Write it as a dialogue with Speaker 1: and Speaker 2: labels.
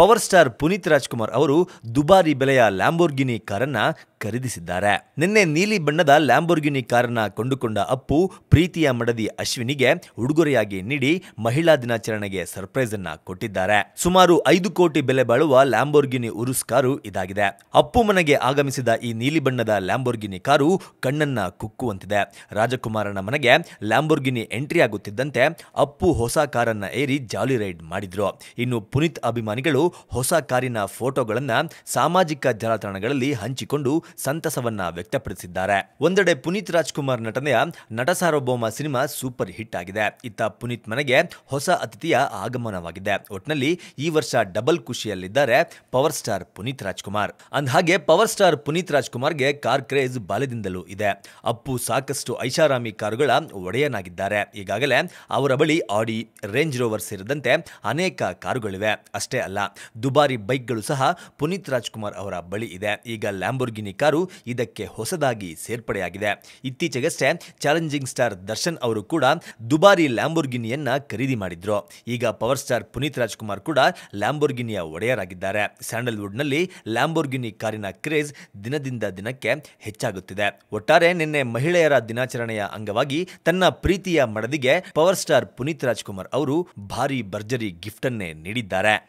Speaker 1: Power star Puneeth Rajkumar ಅವರು ದುಬಾರಿ ಬೆಲೆಯ ಲ್ಯಾಂಬೋರ್ಗಿನಿ ಕಾರನ್ನ ಖರೀದಿಸಿದ್ದಾರೆ. ನಿನ್ನೆ ನೀಲಿ ಬಣ್ಣದ ಲ್ಯಾಂಬೋರ್ಗಿನಿ ಕಾರನ್ನ ಕೊಂಡುಕೊಂಡ ಅಪ್ಪು ಪ್ರೀತಿಯ ಮಡದಿ ಅಶ್ವಿನಿಗೆ ಉಡುಗೊರೆಯಾಗಿ ನೀಡಿ ಮಹಿಳಾ ದಿನಾಚರಣೆಗೆ ಸರ್ಪ್ರೈಸ್ ಅನ್ನ ಕೊಟ್ಟಿದ್ದಾರೆ. ಸುಮಾರು ಐದು ಕೋಟಿ ಬೆಲೆ ಬಾಳುವ ಲ್ಯಾಂಬೋರ್ಗಿನಿ ಉರುಸ್ ಕಾರು ಇದಾಗಿದೆ. ಅಪ್ಪು ಮನೆಗೆ ಆಗಮಿಸಿದ ಈ ನೀಲಿ ಬಣ್ಣದ ಲ್ಯಾಂಬೋರ್ಗಿನಿ ಕಾರು ಕಣ್ಣನ್ನ ಕುಕ್ಕುವಂತಿದೆ. ರಾಜಕುಮಾರನ ಮನೆಗೆ ಲ್ಯಾಂಬೋರ್ಗಿನಿ ಎಂಟ್ರಿ ಆಗುತ್ತಿದ್ದಂತೆ ಅಪ್ಪು ಹೊಸ ಕಾರನ್ನ ಏರಿ ಜಾಲಿ ರೈಡ್ ಮಾಡಿದ್ರು. ಇನ್ನು ಪುನೀತ್ ಅಭಿಮಾನಿಗಳು ಹೊಸ ಕಾರಿನ ಫೋಟೋಗಳನ್ನು ಸಾಮಾಜಿಕ ಜಾಲತಾಣಗಳಲ್ಲಿ ಹಂಚಿಕೊಂಡು ಸಂತಸವನ್ನ ವ್ಯಕ್ತಪಡಿಸಿದ್ದಾರೆ. ಒಂದೆಡೆ ಪುನೀತ್ ರಾಜ್ಕುಮಾರ್ ನಟನೆಯ ನಟ ಸಾರ್ವಭೌಮ ಸಿನಿಮಾ ಸೂಪರ್ ಹಿಟ್ ಆಗಿದೆ. ಇತ್ತ ಪುನೀತ್ ಮನೆಗೆ ಹೊಸ ಅತಿಥಿಯ ಆಗಮನವಾಗಿದೆ. ಒಟ್ನಲ್ಲಿ ಈ ವರ್ಷ ಡಬಲ್ ಖುಷಿಯಲ್ಲಿದ್ದಾರೆ ಪವರ್ ಸ್ಟಾರ್ ಪುನೀತ್ ರಾಜ್ಕುಮಾರ್. ಅಂದಹಾಗೆ ಪವರ್ ಸ್ಟಾರ್ ಪುನೀತ್ ರಾಜ್ಕುಮಾರ್ಗೆ ಕಾರ್ ಕ್ರೇಜ್ ಬಾಲ್ಯದಿಂದಲೂ ಇದೆ. ಅಪ್ಪು ಸಾಕಷ್ಟು ಐಷಾರಾಮಿ ಕಾರುಗಳ ಒಡೆಯನಾಗಿದ್ದಾರೆ. ಈಗಾಗಲೇ ಅವರ ಬಳಿ ಆಡಿ, ರೇಂಜ್ ರೋವರ್ ಸೇರಿದಂತೆ ಅನೇಕ ಕಾರುಗಳಿವೆ. ಅಷ್ಟೇ ಅಲ್ಲ ದುಬಾರಿ ಬೈಕ್ಗಳು ಸಹ ಪುನೀತ್ ರಾಜ್ಕುಮಾರ್ ಅವರ ಬಳಿ ಇದೆ. ಈಗ ಲ್ಯಾಂಬೋರ್ಗಿನಿ ಕಾರು ಇದಕ್ಕೆ ಹೊಸದಾಗಿ ಸೇರ್ಪಡೆಯಾಗಿದೆ. ಇತ್ತೀಚೆಗಷ್ಟೇ ಚಾಲೆಂಜಿಂಗ್ ಸ್ಟಾರ್ ದರ್ಶನ್ ಅವರು ಕೂಡ ದುಬಾರಿ ಲ್ಯಾಂಬೋರ್ಗಿನಿಯನ್ನ ಖರೀದಿ ಮಾಡಿದ್ರು. ಈಗ ಪವರ್ ಸ್ಟಾರ್ ಪುನೀತ್ ರಾಜ್ಕುಮಾರ್ ಕೂಡ ಲ್ಯಾಂಬೋರ್ಗಿನಿಯ ಒಡೆಯರಾಗಿದ್ದಾರೆ. ಸ್ಯಾಂಡಲ್ವುಡ್ನಲ್ಲಿ ಲ್ಯಾಂಬೋರ್ಗಿನಿ ಕಾರಿನ ಕ್ರೇಜ್ ದಿನದಿಂದ ದಿನಕ್ಕೆ ಹೆಚ್ಚಾಗುತ್ತಿದೆ. ಒಟ್ಟಾರೆ ನಿನ್ನೆ ಮಹಿಳೆಯರ ದಿನಾಚರಣೆಯ ಅಂಗವಾಗಿ ತನ್ನ ಪ್ರೀತಿಯ ಮಡದಿಗೆ ಪವರ್ ಸ್ಟಾರ್ ಪುನೀತ್ ರಾಜ್ಕುಮಾರ್ ಅವರು ಭಾರಿ ಭರ್ಜರಿ ಗಿಫ್ಟ್ ಅನ್ನೇ ನೀಡಿದ್ದಾರೆ.